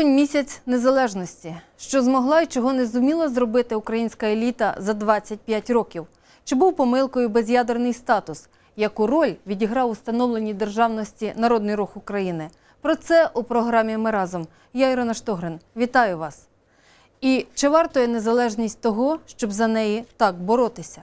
Серпень місяць незалежності. Що змогла і чого не зуміла зробити українська еліта за 25 років? Чи був помилкою без'ядерний статус? Яку роль відіграв у становленні державності Народний рух України? Про це у програмі Ми разом. Я Ірина Штогрин. Вітаю вас. І чи вартує незалежність того, щоб за неї так боротися?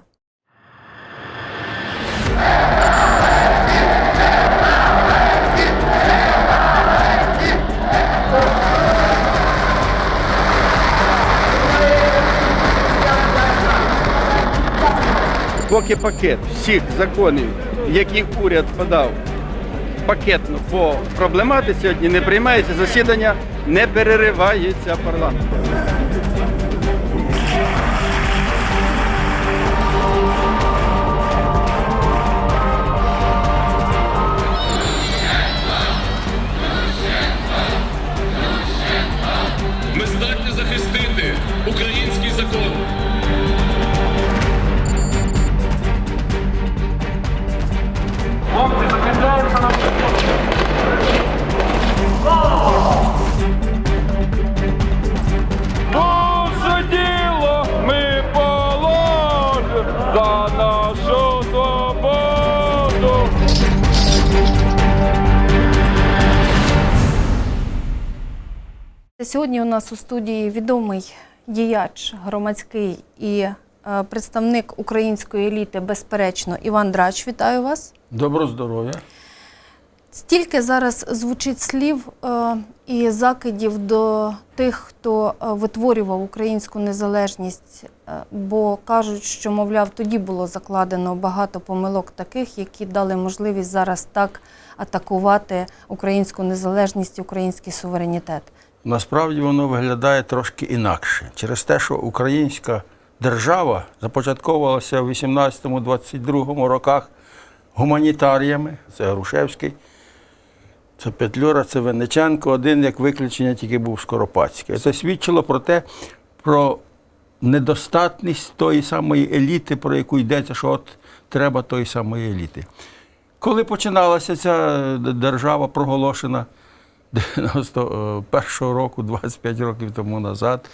Поки пакет всіх законів, які уряд подав пакетно по проблематиці сьогодні не приймається засідання, не переривається парламент. Нас у студії відомий діяч громадський і е, представник української еліти, безперечно, Іван Драч. Вітаю вас. Добро здоров'я. Стільки зараз звучить слів е, і закидів до тих, хто е, витворював українську незалежність, бо кажуть, що, мовляв, тоді було закладено багато помилок таких, які дали можливість зараз так атакувати українську незалежність, і український суверенітет. Насправді воно виглядає трошки інакше. Через те, що українська держава започатковувалася в 18-22 роках гуманітаріями, це Грушевський, це Петлюра, це Венеченко, один як виключення тільки був Скоропадський. Це свідчило про те, про недостатність тої самої еліти, про яку йдеться, що от треба тої самої еліти. Коли починалася ця держава проголошена 91-го року, 25 років тому назад,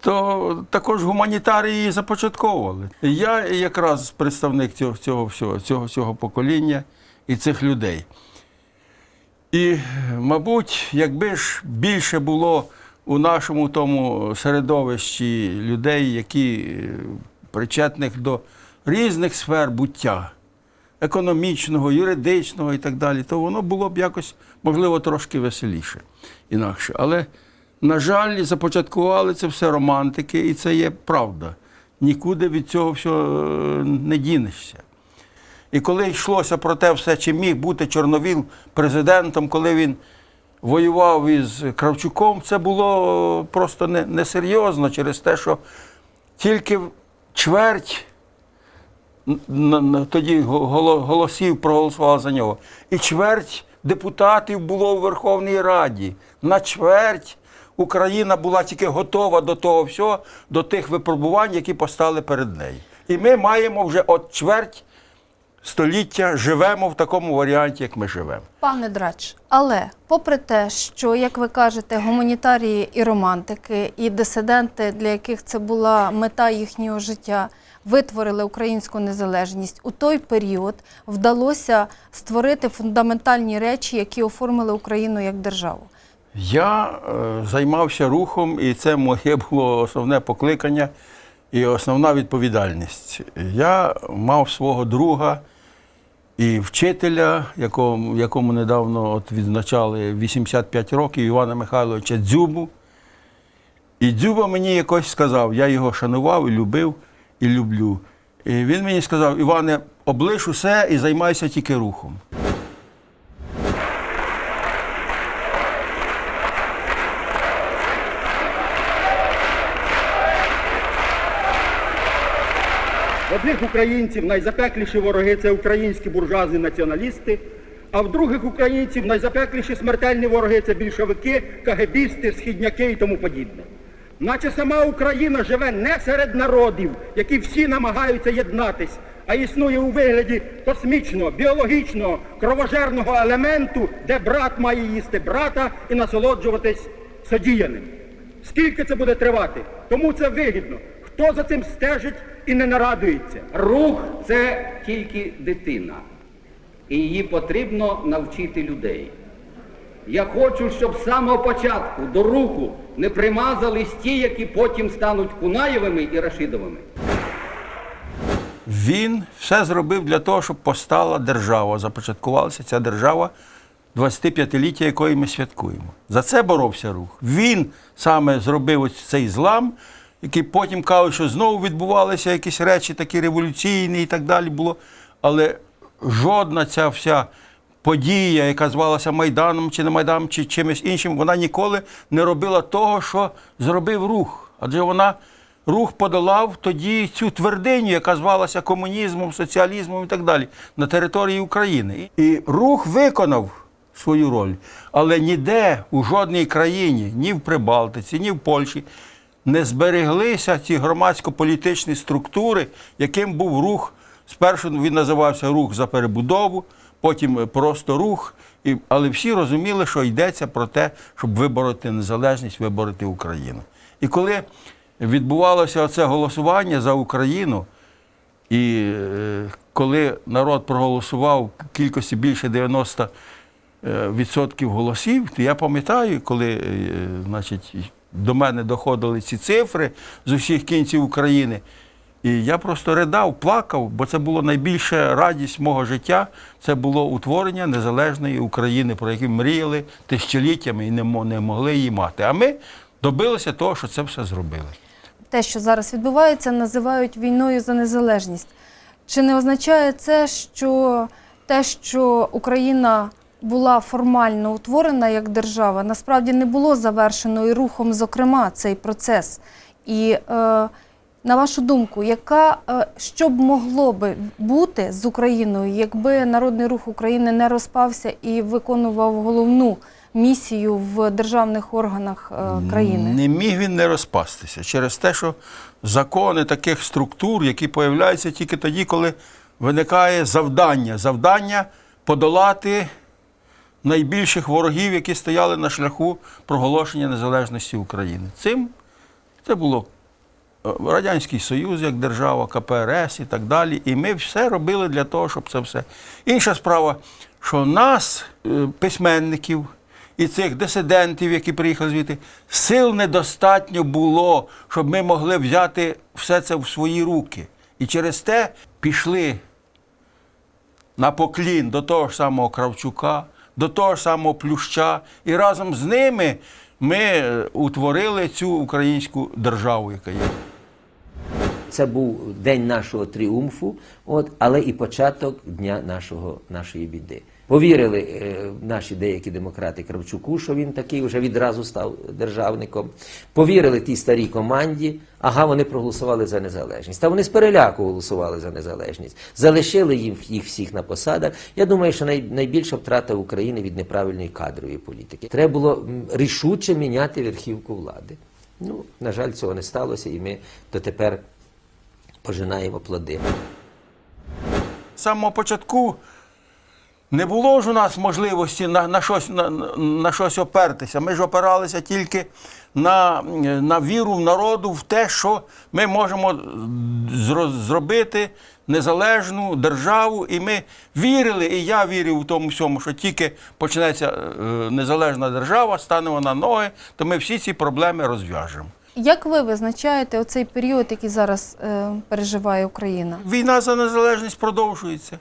то також гуманітарії започатковували. Я якраз представник цього, цього всього, цього, цього покоління і цих людей. І, мабуть, якби ж більше було у нашому тому середовищі людей, які е, причетних до різних сфер буття, економічного, юридичного і так далі, то воно було б якось, можливо, трошки веселіше інакше. Але, на жаль, започаткували це все романтики, і це є правда. Нікуди від цього всього е, не дінешся. І коли йшлося про те все, чи міг бути Чорновіл президентом, коли він воював із Кравчуком, це було просто несерйозно через те, що тільки чверть тоді голосів проголосували за нього. І чверть депутатів було у Верховній Раді. На чверть Україна була тільки готова до того всього, до тих випробувань, які постали перед нею. І ми маємо вже от чверть століття живемо в такому варіанті, як ми живемо. Пане Драч, але попри те, що, як ви кажете, гуманітарії і романтики, і дисиденти, для яких це була мета їхнього життя, витворили українську незалежність, у той період вдалося створити фундаментальні речі, які оформили Україну як державу. Я е, займався рухом, і це моє було основне покликання і основна відповідальність. Я мав свого друга і вчителя, якому, якому недавно от відзначали 85 років, Івана Михайловича Дзюбу. І Дзюба мені якось сказав, я його шанував і любив і люблю. І він мені сказав: Іване, облиш усе і займайся тільки рухом. В одних українців найзапекліші вороги це українські буржуазні націоналісти, а в других українців найзапекліші смертельні вороги це більшовики, кагебісти, східняки і тому подібне. Наче сама Україна живе не серед народів, які всі намагаються єднатись, а існує у вигляді космічного, біологічного, кровожерного елементу, де брат має їсти брата і насолоджуватись содіяним. Скільки це буде тривати? Кому це вигідно? Хто за цим стежить і не нарадується? Рух це тільки дитина, і її потрібно навчити людей. Я хочу, щоб з самого початку до руху не примазались ті, які потім стануть Кунаєвими і Рашидовими. Він все зробив для того, щоб постала держава. Започаткувалася ця держава, 25-ліття якої ми святкуємо. За це боровся рух. Він саме зробив ось цей злам, який потім кажуть, що знову відбувалися якісь речі такі революційні і так далі було. Але жодна ця вся подія, яка звалася Майданом чи не Майданом, чи чимось іншим, вона ніколи не робила того, що зробив рух. Адже вона рух подолав тоді цю твердиню, яка звалася комунізмом, соціалізмом і так далі на території України. І рух виконав свою роль, але ніде у жодній країні, ні в Прибалтиці, ні в Польщі, не збереглися ці громадсько-політичні структури, яким був рух. Спершу він називався рух за перебудову, потім просто рух. І, але всі розуміли, що йдеться про те, щоб вибороти незалежність, вибороти Україну. І коли відбувалося оце голосування за Україну, і е, коли народ проголосував кількості більше 90 е, відсотків голосів, то я пам'ятаю, коли е, значить, до мене доходили ці цифри з усіх кінців України. І я просто ридав, плакав, бо це було найбільша радість мого життя. Це було утворення незалежної України, про яку мріяли тисячоліттями і не могли її мати. А ми добилися того, що це все зробили. Те, що зараз відбувається, називають війною за незалежність. Чи не означає це, що те, що Україна була формально утворена як держава, насправді не було завершено і рухом, зокрема, цей процес? І е, на вашу думку, яка е, що б могло би бути з Україною, якби народний рух України не розпався і виконував головну місію в державних органах е, країни? Не міг він не розпастися через те, що закони таких структур, які появляються тільки тоді, коли виникає завдання. Завдання подолати найбільших ворогів, які стояли на шляху проголошення незалежності України. Цим це було Радянський Союз як держава, КПРС і так далі. І ми все робили для того, щоб це все. Інша справа, що нас, е, письменників і цих дисидентів, які приїхали звідти, сил недостатньо було, щоб ми могли взяти все це в свої руки. І через те пішли на поклін до того ж самого Кравчука, до того ж самого Плюща, і разом з ними ми е, утворили цю українську державу, яка є. Це був день нашого тріумфу, от, але і початок дня нашого, нашої біди. Повірили е, наші деякі демократи Кравчуку, що він такий вже відразу став державником. Повірили тій старій команді, ага, вони проголосували за незалежність. Та вони з переляку голосували за незалежність. Залишили їм їх всіх на посадах. Я думаю, що най, найбільша втрата України від неправильної кадрової політики. Треба було рішуче міняти верхівку влади. Ну, на жаль, цього не сталося, і ми дотепер пожинаємо плоди. З самого початку не було ж у нас можливості на, на, щось, на, на щось опертися. Ми ж опиралися тільки на, на віру народу в те, що ми можемо зро- зробити незалежну державу. І ми вірили, і я вірив у тому всьому, що тільки почнеться е, незалежна держава, стане вона на ноги, то ми всі ці проблеми розв'яжемо. Як ви визначаєте оцей період, який зараз е, переживає Україна? Війна за незалежність продовжується.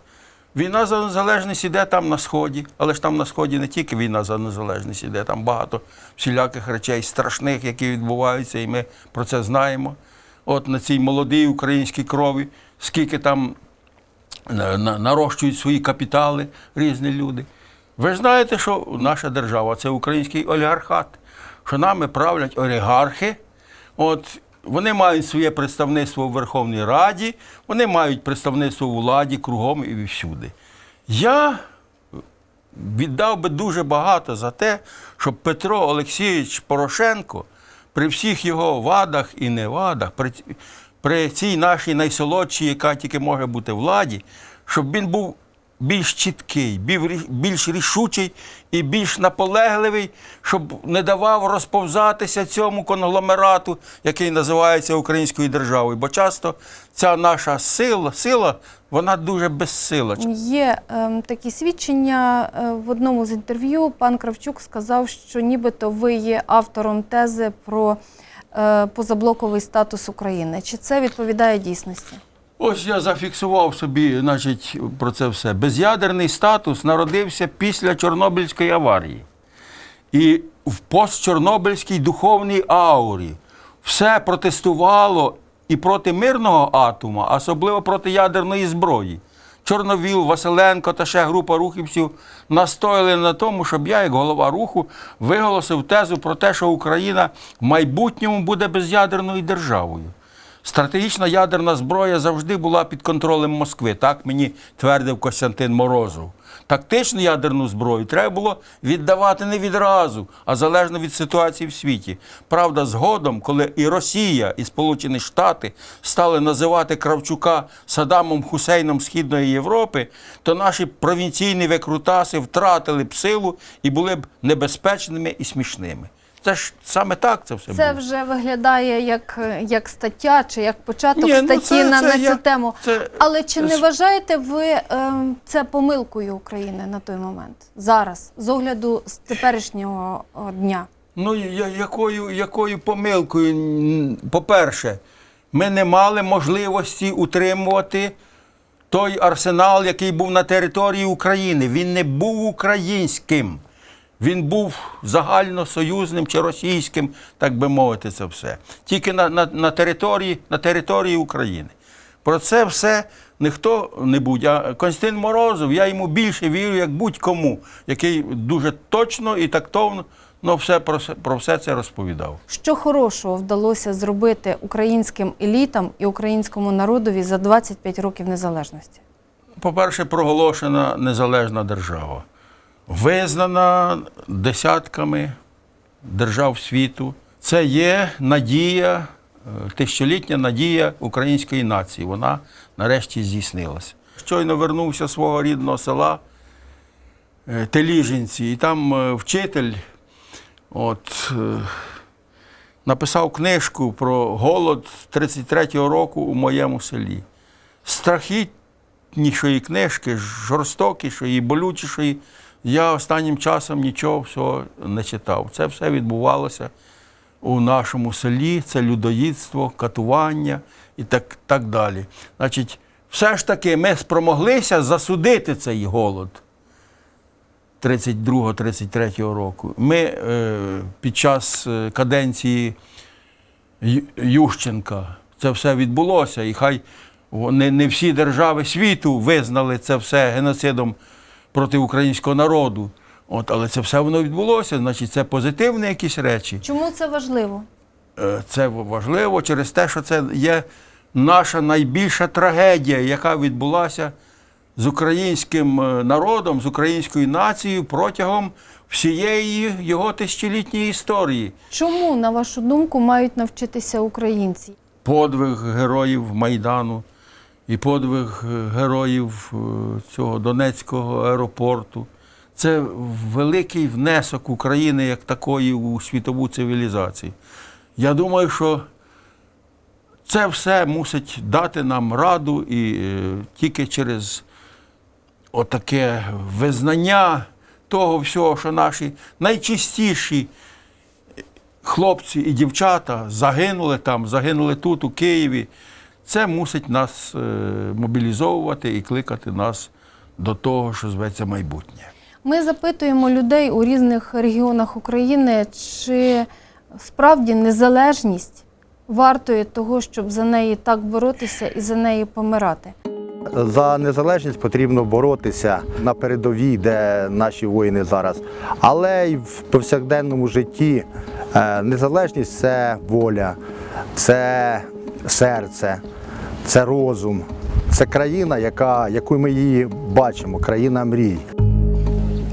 Війна за незалежність іде там на Сході, але ж там на Сході не тільки війна за незалежність іде, там багато всіляких речей страшних, які відбуваються, і ми про це знаємо. От на цій молодій українській крові, скільки там на- нарощують свої капітали різні люди. Ви ж знаєте, що наша держава це український олігархат, що нами правлять олігархи. От вони мають своє представництво у Верховній Раді, вони мають представництво у владі кругом і всюди. Я віддав би дуже багато за те, щоб Петро Олексійович Порошенко при всіх його вадах і невадах, при, при цій нашій найсолодшій, яка тільки може бути владі, щоб він був більш чіткий, більш- рішучий і більш наполегливий, щоб не давав розповзатися цьому конгломерату, який називається українською державою. Бо часто ця наша сила, сила вона дуже безсила. Є ем, такі свідчення е, в одному з інтерв'ю. Пан Кравчук сказав, що нібито ви є автором тези про е, позаблоковий статус України. Чи це відповідає дійсності? Ось я зафіксував собі, значить, про це все. Без'ядерний статус народився після Чорнобильської аварії. І в постчорнобильській духовній аурі все протестувало і проти мирного атома, особливо проти ядерної зброї. Чорновіл, Василенко та ще група рухівців настояли на тому, щоб я, як голова руху, виголосив тезу про те, що Україна в майбутньому буде без'ядерною державою. Стратегічна ядерна зброя завжди була під контролем Москви, так мені твердив Костянтин Морозов. Тактичну ядерну зброю треба було віддавати не відразу, а залежно від ситуації в світі. Правда, згодом, коли і Росія, і Сполучені Штати стали називати Кравчука Садамом Хусейном Східної Європи, то наші провінційні викрутаси втратили б силу і були б небезпечними і смішними. Це ж саме так це все Це було. вже виглядає як, як стаття чи як початок Ні, ну статті це- на, це на я- цю тему. це- Але чи не вважаєте ви ем, це помилкою України на той момент зараз, з огляду з теперішнього дня? Ну, я- якою, якою помилкою? По-перше, ми не мали можливості утримувати той арсенал, який був на території України. Він не був українським. Він був загальносоюзним чи російським, так би мовити, це все. Тільки на, на, на, території, на території України. Про це все ніхто не будь. А Константин Морозов, я йому більше вірю, як будь-кому, який дуже точно і тактовно ну, все про, все- про все це розповідав. Що хорошого вдалося зробити українським елітам і українському народові за 25 років незалежності? По-перше, проголошена незалежна держава, визнана десятками держав світу. Це є надія, е, тисячолітня надія української нації. Вона нарешті здійснилася. Щойно вернувся з свого рідного села е, Теліжинці, і там е, вчитель от, написав книжку про голод 33-го року у моєму селі. Страхітнішої книжки, жорстокішої, болючішої, я останнім часом нічого всього не читав. Це все відбувалося у нашому селі, це людоїдство, катування і так, так далі. Значить, все ж таки ми спромоглися засудити цей голод 32-33 року. Ми е, під час е, каденції Ющенка це все відбулося, і хай не, не всі держави світу визнали це все геноцидом проти українського народу. От, але це все воно відбулося, значить, це позитивні якісь речі. Чому це важливо? Е, Це важливо через те, що це є наша найбільша трагедія, яка відбулася з українським е, народом, з українською нацією протягом всієї його тисячолітньої історії. Чому, на вашу думку, мають навчитися українці? Подвиг героїв Майдану і подвиг е, героїв е, цього Донецького аеропорту. Це великий внесок України як такої у світову цивілізацію. Я думаю, що це все мусить дати нам раду і е, тільки через отаке визнання того всього, що наші найчистіші хлопці і дівчата загинули там, загинули тут, у Києві. Це мусить нас е, мобілізовувати і кликати нас до того, що зветься майбутнє. Ми запитуємо людей у різних регіонах України, чи справді незалежність вартує того, щоб за неї так боротися і за неї помирати. За незалежність потрібно боротися на передовій, де наші воїни зараз. Але й в повсякденному житті е, незалежність це воля, це серце, це розум, це країна, яка, яку ми її бачимо, країна мрій.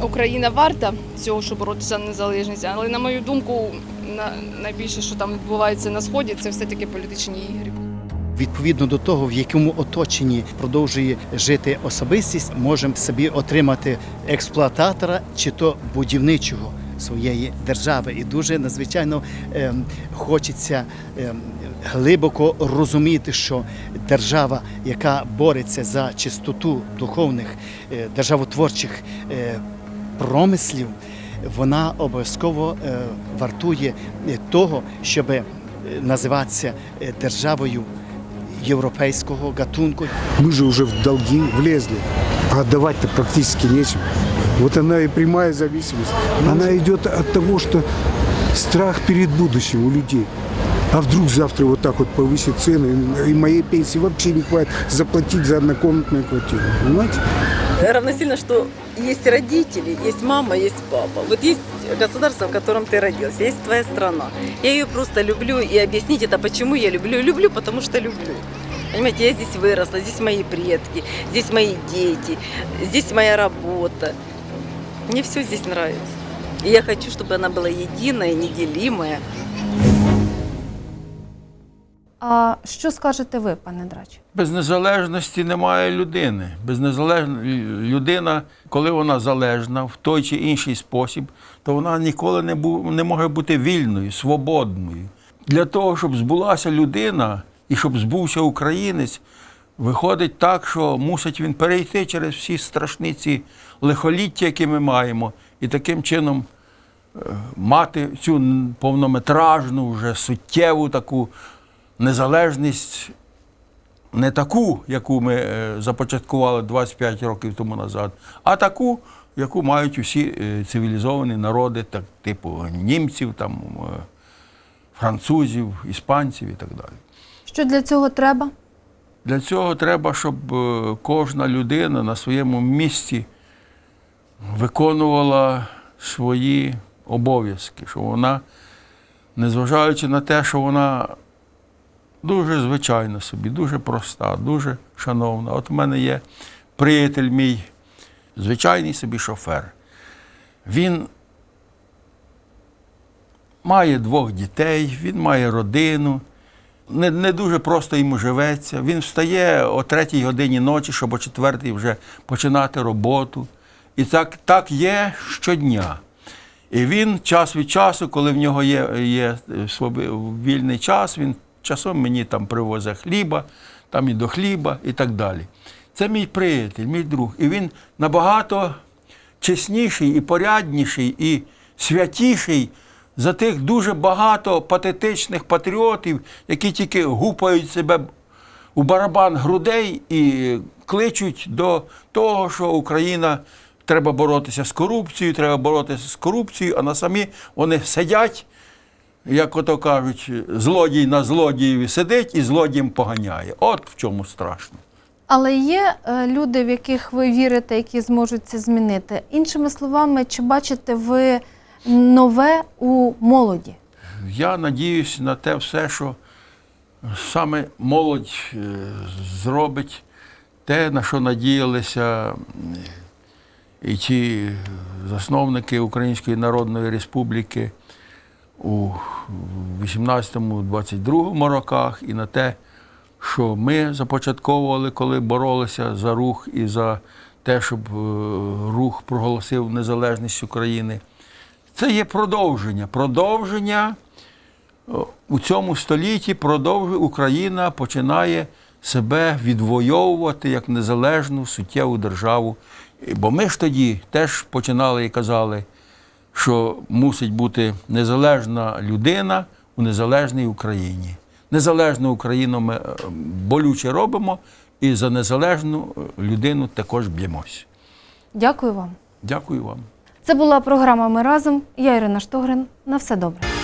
Україна варта цього, щоб боротися за незалежність. Але на мою думку, на найбільше, що там відбувається на сході, це все таки політичні ігри. відповідно до того, в якому оточенні продовжує жити особистість, можемо собі отримати експлуататора чи то будівничого своєї держави. І дуже надзвичайно ем, хочеться ем, глибоко розуміти, що держава, яка бореться за чистоту духовних е, державотворчих е, промислів, вона обов'язково е, вартує того, щоб називатися державою європейського гатунку. Мы же уже в долги влезли, а отдавать-то практически нечем. Вот она и прямая зависимость. Она идет от того, что страх перед будущим у людей. А вдруг завтра вот так вот повысят цены, и моей пенсии вообще не хватит заплатить за однокомнатную квартиру. Понимаете? равносильно, что есть родители, есть мама, есть папа. Вот есть государство, в котором ты родился, есть твоя страна. Я ее просто люблю, и объяснить это, почему я люблю. Люблю, потому что люблю. Понимаете, я здесь выросла, здесь мои предки, здесь мои дети, здесь моя работа. Мне все здесь нравится. И я хочу, чтобы она была единая, неделимая. А що скажете ви, пане Драч? Без незалежності немає людини. Без незалежної людина, коли вона залежна в той чи інший спосіб, то вона ніколи не, бу, не може бути вільною, свободною. Для того, щоб збулася людина і щоб збувся українець, виходить так, що мусить він перейти через всі страшні ці лихоліття, які ми маємо, і таким чином е, мати цю повнометражну, вже суттєву таку незалежність не таку, яку ми е, започаткували 25 років тому назад, а таку, яку мають усі е, цивілізовані народи, так, типу німців, там, французів, іспанців і так далі. Що для цього треба? Для цього треба, щоб е, кожна людина на своєму місці виконувала свої обов'язки, щоб вона, незважаючи на те, що вона дуже звичайна собі, дуже проста, дуже шановна. От у мене є приятель мій, звичайний собі шофер. Він має двох дітей, він має родину. Не, не дуже просто йому живеться. Він встає о третій годині ночі, щоб о четвертій вже починати роботу. І так, так є щодня. І він час від часу, коли в нього є, є вільний час, він часом мені там привозить хліба, там і до хліба, і так далі. Це мій приятель, мій друг. І він набагато чесніший і порядніший, і святіший за тих дуже багато патетичних патріотів, які тільки гупають себе у барабан грудей і кличуть до того, що Україна треба боротися з корупцією, треба боротися з корупцією, а на самі вони сидять, як ото кажуть, злодій на злодієві сидить і злодієм поганяє. От в чому страшно. Але є е, люди, в яких ви вірите, які зможуть це змінити. Іншими словами, чи бачите ви нове у молоді? Я надіюсь на те все, що саме молодь е, зробить те, на що надіялися і ті засновники Української Народної Республіки у 18-22 роках, і на те, що ми започатковували, коли боролися за рух і за те, щоб е, рух проголосив незалежність України. Це є продовження. Продовження у цьому столітті продовжує Україна починає себе відвоювати як незалежну суттєву державу. Бо ми ж тоді теж починали і казали, що мусить бути незалежна людина у незалежній Україні. Незалежну Україну ми е, болюче робимо, і за незалежну е, людину також б'ємось. Дякую вам. Дякую вам. Це була програма Ми разом. Я Ірина Штогрин. На все добре.